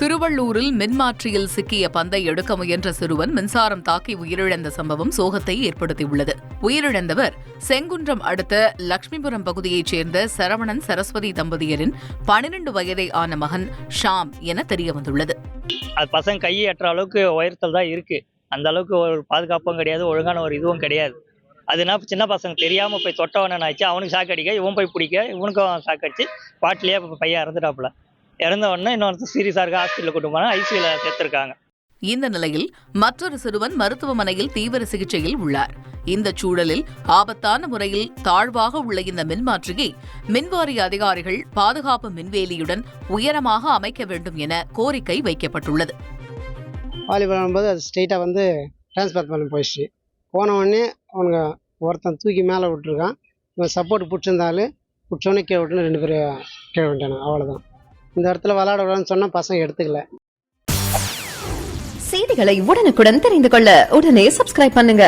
திருவள்ளூரில் மின்மாற்றியில் சிக்கிய பந்தை எடுக்க முயன்ற சிறுவன் மின்சாரம் தாக்கி உயிரிழந்த சம்பவம் சோகத்தை ஏற்படுத்தியுள்ளது. உயிரிழந்தவர் செங்குன்றம் அடுத்த லட்சுமிபுரம் பகுதியைச் சேர்ந்த சரவணன் சரஸ்வதி தம்பதியரின் பனிரெண்டு வயதை ஆன மகன் ஷாம் என தெரியவந்துள்ளது. அது பசங்க கையை எட்டுற அளவுக்கு உயரத்தில் தான் இருக்கு. அந்த அளவுக்கு ஒரு பாதுகாப்பும் கிடையாது ஒழுங்கான ஒரு இதுவும் கிடையாது. அதுனா சின்ன பசங்க தெரியாமல் போய் தொட்டவனன் ஆச்சு? அவனுக்கு சாக்கடிக்க இவன் போய் பிடிக்க இவனுக்கும் சாக்கடிச்சு பாட்டிலேயே பையன் இறந்துட்டாப்புல. இறந்த உடனே இன்னொருத்தர் சீரியஸாக இருக்க ஹாஸ்பிட்டலில் கூட்டு போனால் ஐசியூவில் சேர்த்துருக்காங்க. இந்த நிலையில் மற்றொரு சிறுவன் மருத்துவமனையில் தீவிர சிகிச்சையில் உள்ளார். இந்த சூழலில் ஆபத்தான முறையில் தாழ்வாக உள்ள இந்த மின்மாற்றியை மின்வாரிய அதிகாரிகள் பாதுகாப்பு மின்வேலியுடன் உயரமாக அமைக்க வேண்டும் என கோரிக்கை வைக்கப்பட்டுள்ளது. வாலிபால் ஆடும்போது அது ஸ்ட்ரெயிட்டாக வந்து ட்ரான்ஸ்ஃபர் பண்ணி போயிடுச்சு. போன உடனே அவனுங்க ஒருத்தன் தூக்கி மேலே விட்டுருக்கான். இவன் சப்போர்ட் பிடிச்சிருந்தாலும் பிடிச்சோடனே கீழே விட்டுன்னு ரெண்டு பேரும் கீழே விட்டானுங்க. அவ்வளோதான் இந்த இடத்துல விளாட விடான்னு சொன்னால் பசங்க எடுத்துக்கல. செய்திகளை உடனுக்குடன் தெரிந்து கொள்ள உடனே சப்ஸ்கிரைப் பண்ணுங்க.